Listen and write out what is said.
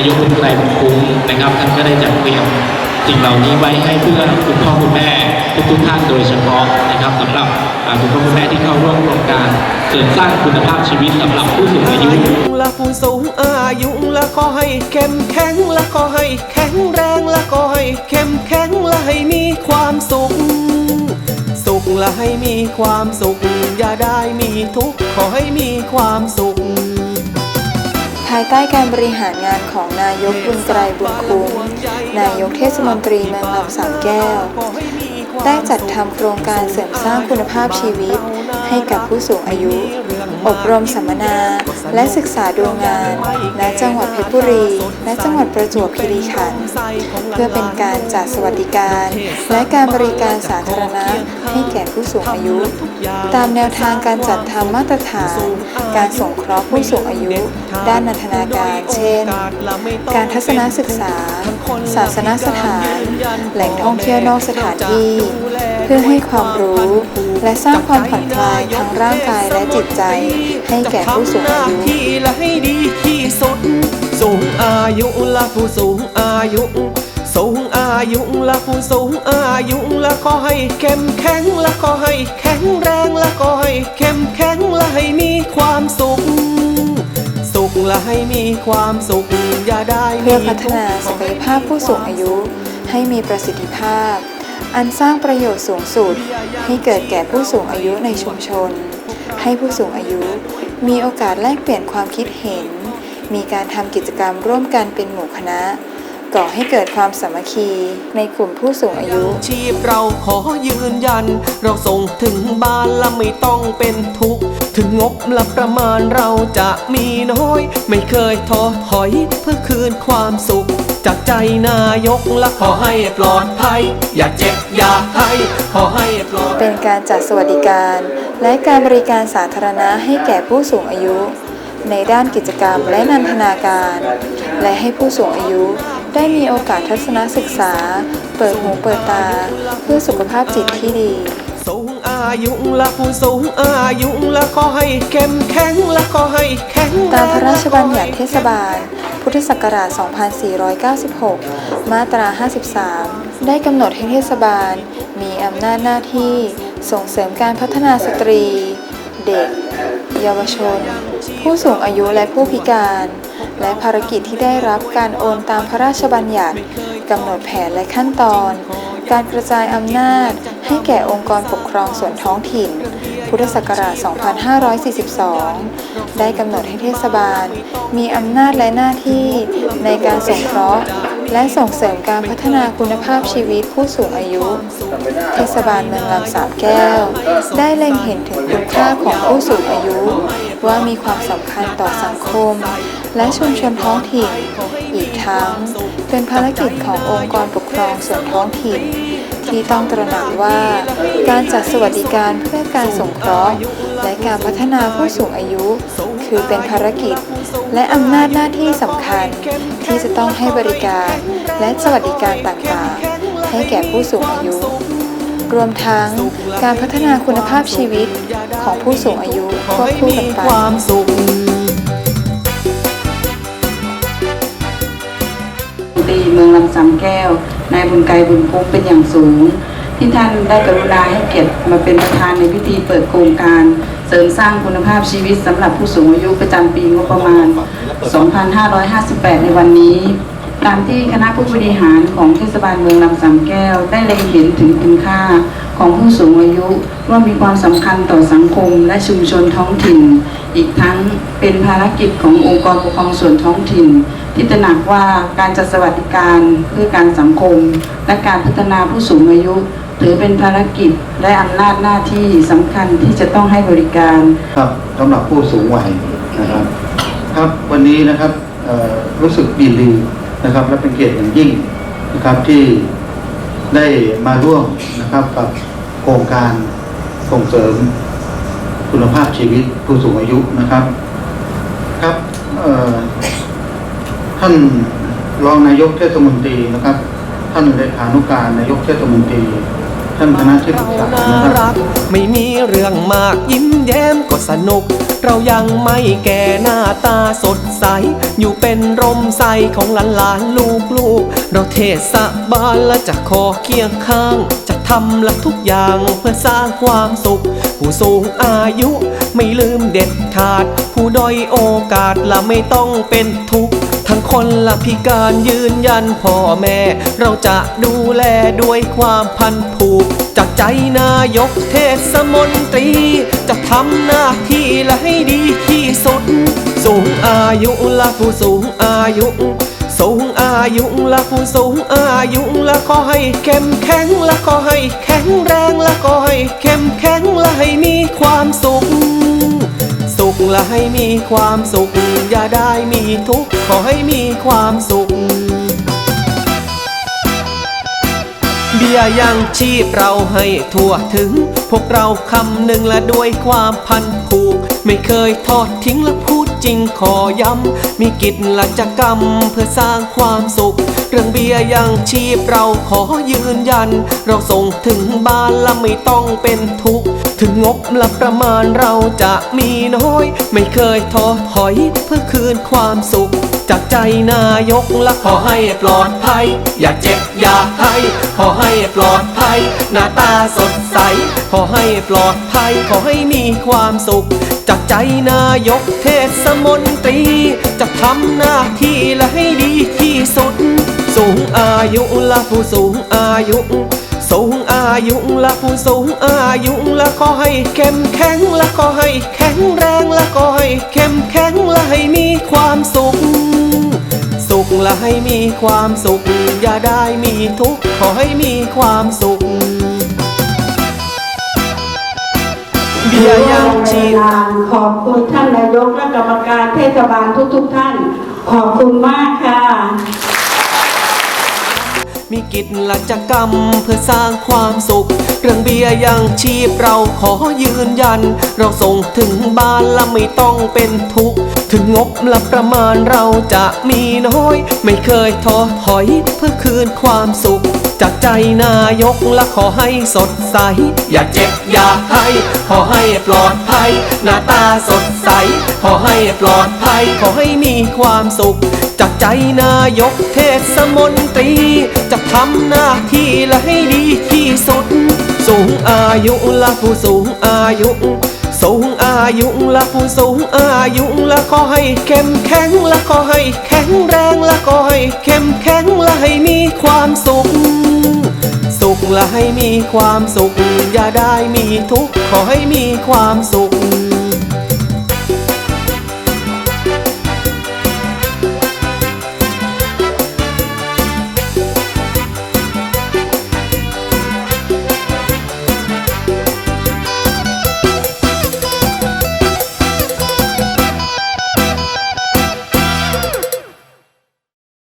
ายกคุณไกรบุญคุ้มนะครับท่านก็ได้จัดเตรียมสิ่งเหล่านี้ไว้ให้เพื่อคุณพ่อคุณแม่ทุกๆท่านโดยเฉพาะนะครับสำหรับคุณพ่อคุณแม่ที่เข้าร่วมโครงการเสริมสร้างคุณภาพชีวิตสำหรับผู้สูงอายุและผู้สูงอายุและขอให้เข้มแข็งและขอให้แข็งแรงและขอให้เข้มแข็งและให้มีความสุข สุขและให้มีความสุข อย่าได้มีทุกข์ขอให้มีความสุข ภายใต้การบริหารงานของนายกบุญไกรบุญคุ้มนายกเทศมนตรีเมืองลำสามแก้ว ได้จัดทำโครงการเสริมสร้างคุณภาพชีวิตให้กับผู้สูงอายุ อบรมสัมมนา และศึกษาดูงาน ณ จังหวัดเพชรบุรี และจังหวัดประจวบคีรีขันธ์เพื่อเป็นการจัดสวัสดิการ และการบริการสาธารณะให้แก่ผู้สูงอายุ ตามแนวทางการจัดทำมาตรฐาน การส่งเคราะห์ผู้สูงอายุ ด้านนันทนาการ เช่น การทัศนศึกษา ศาสนสถาน แหล่งท่องเที่ยวนอกสถานที่ พื่อให้ความรู้ และสร้างความผ่อนคลายทั้งร่างกายและจิตใจ ให้แก่ผู้สูงอายุที่และให้ดีที่สุด สูงอายุละผู้สูงอายุ สูงอายุละผู้สูงอายุละขอให้เข้มแข็งละขอให้แข็งแรงละขอให้เข้มแข็งละให้มีความสุขสุขและให้มีความสุขอย่าได้เพื่อพัฒนาศักยภาพผู้สูงอายุให้มีประสิทธิภาพ อันสร้างประโยชน์สูงสุดให้เกิดแก่ผู้สูงอายุในชุมชน ให้ผู้สูงอายุ มีโอกาสแลกเปลี่ยนความคิดเห็น มีการทำกิจกรรมร่วมกันเป็นหมู่คณะ ก่อให้เกิดความสามัคคีในกลุ่มผู้สูงอายุ ชีพเราขอยืนยัน เราส่งถึงบ้านและไม่ต้องเป็นทุกข์ถึงงบและประมาณเราจะมีน้อย ไม่เคยท้อถอยเพื่อคืนความสุข จากใจนายกและขอให้ปลอดภัย อย่าเจ็บอย่าให้ขอให้ปลอดเป็นการจัดสวัสดิการ และการบริการสาธารณะให้แก่ผู้สูงอายุ ในด้านกิจกรรมและนันทนาการ และให้ผู้สูงอายุได้มีโอกาสทัศนศึกษา เปิดหูเปิดตา เพื่อสุขภาพจิตที่ดี สูงอายุและผู้สูงอายุและขอให้เข้มแข็งและขอให้แข็งแงตามพระราชบัญญัติเทศบาล พุทธศักราช 2496 มาตรา 53 ได้กำหนดให้เทศบาล มีอำนาจหน้าที่ส่งเสริมการพัฒนาสตรี เด็ก เยาวชน ผู้สูงอายุและผู้พิการ และภารกิจที่ได้รับการโอนตามพระราชบัญญัติกำหนดแผนและขั้นตอน การกระจายอำนาจให้แก่องค์กรปกครองส่วนท้องถิ่น พุทธศักราช 2542 ได้กำหนดให้เทศบาล มีอำนาจและหน้าที่ในการสงเคราะห์และส่งเสริมการพัฒนาคุณภาพชีวิตผู้สูงอายุ เทศบาลเมืองลำสามแก้ว ได้เล็งเห็นถึงคุณค่าของผู้สูงอายุ ว่ามีความสำคัญต่อสังคม และชุมชนท้องถิ่น อีกทั้ง เป็นภารกิจขององค์กรปกครองส่วนท้องถิ่น ที่ต้องตระหนักว่าการจัดสวัสดิการเพื่อการสงเคราะห์และการพัฒนาผู้สูงอายุ คือเป็นภารกิจ และอำนาจหน้าที่สำคัญ ที่จะต้องให้บริการและสวัสดิการต่างๆ ให้แก่ผู้สูงอายุ รวมทั้งการพัฒนาคุณภาพชีวิตของผู้สูงอายุควบคู่กันไปตีเมืองลำสำแก้ว นายบุญไกรบุญคุ้มเป็นอย่างสูง ที่ท่านได้กรุณาให้เกียรติมาเป็นประธานในพิธีเปิดโครงการ เสริมสร้างคุณภาพชีวิตสำหรับผู้สูงอายุประจำปีงบประมาณ 2558 ในวันนี้ตามที่คณะผู้บริหารของเทศบาลเมืองลำสำแก้ว ได้เล็งเห็นถึงคุณค่า ของผู้สูงอายุว่ามีความสำคัญต่อสังคมและชุมชนท้องถิ่น อีกทั้งเป็นภารกิจขององค์กรปกครองส่วนท้องถิ่น ที่ตระหนักว่าการจัดสวัสดิการเพื่อการสังคม และการพัฒนาผู้สูงอายุถือเป็นภารกิจและอำนาจหน้าที่สำคัญที่จะต้องให้บริการครับสำหรับผู้สูงวัยนะครับ ครับวันนี้นะครับรู้สึกยินดีนะครับ และเป็นเกียรติอย่างยิ่งนะครับที่ได้มาร่วมนะครับกับ โครงการส่งเสริมคุณภาพชีวิตผู้สูงอายุนะครับ ครับท่านรองนายกเทศมนตรีนะครับ ท่านเลขานุการนายกเทศมนตรีท่านคณะที่ปรึกษานะครับไม่มีเรื่องมากยิ้มแย้มก็สนุก เรายังไม่แก่หน้าตาสดใส เป็นร่มใสของหลานหลานลูกลูกเราเทศบาลและจะขอเคียงข้าง จะทำละทุกอย่างเพื่อสร้างความสุข ผู้สูงอายุไม่ลืมเด็ดขาด ผู้ด้อยโอกาสละไม่ต้องเป็นทุกข์ทั้งคนละพิการยืนยันพ่อแม่ เราจะดูแลด้วยความพันผูก จากใจนายกเทศมนตรี จะทำหน้าที่และให้ดีที่สุด สูงอายุละผู้สูงอายุ สูงอายุละผู้สูงอายุละขอให้เข้มแข็งละขอให้แข็งแรงละขอให้เข้มแข็งละให้มีความสุข สุขละให้มีความสุข อย่าได้มีทุกข์ขอให้มีความสุขเบี้ยยังชีพเราให้ทั่วถึง พวกเราคำหนึ่งและด้วยความพันผู ไม่เคยทอดทิ้งและพูดจริงขอย้ำ มีกิจหลักจกรรมเพื่อสร้างความสุข เรื่องเบี้ยยังชีพเราขอยืนยัน เราส่งถึงบ้านและไม่ต้องเป็นทุกข์ ถึงงบละประมาณเราจะมีน้อย ไม่เคยท้อถอยเพื่อคืนความสุข จากใจนายกและขอให้ปลอดภัย อย่าเจ็บอย่าให้ ขอให้ปลอดภัย หน้าตาสดใส ขอให้ปลอดภัย ขอให้มีความสุข จากใจนายกเทศมนตรี จะทำหน้าที่และให้ดีที่สุด สูงอายุละผู้สูงอายุ สูงอายุละผู้สูงอายุละขอให้เข้มแข็งละขอให้แข็งแรงละขอให้เข้มแข็งละให้มีความสุขสุข และให้มีความสุข อย่าได้มีทุกข์ขอให้มีความสุข เบี้ยยังชีพขอบคุณท่านนายกและกรรมการเทศบาลทุกๆท่าน ขอบคุณมากค่ะมีกิจลัจกรรมเพื่อสร้างความสุข เรื่องเบี้ยยังชีพเราขอยืนยัน เราส่งถึงบ้านและไม่ต้องเป็นทุกข์ ถึงงบละประมาณเราจะมีน้อย ไม่เคยท้อถอยเพื่อคืนความสุข จากใจนายกและขอให้สดใส อย่าเจ็บอย่าให้ ขอให้ปลอดภัย หน้าตาสดใส ขอให้ปลอดภัย ขอให้มีความสุข จากใจนายกเทศมนตรี จะทำหน้าที่และให้ดีที่สุด สูงอายุและผู้สูงอายุ สูงอายุละผู้สูงอายุละขอให้เข้มแข็งละขอให้แข็งแรงละขอให้เข้มแข็งละให้มีความสุข สุขละให้มีความสุข อย่าได้มีทุกข์ขอให้มีความสุข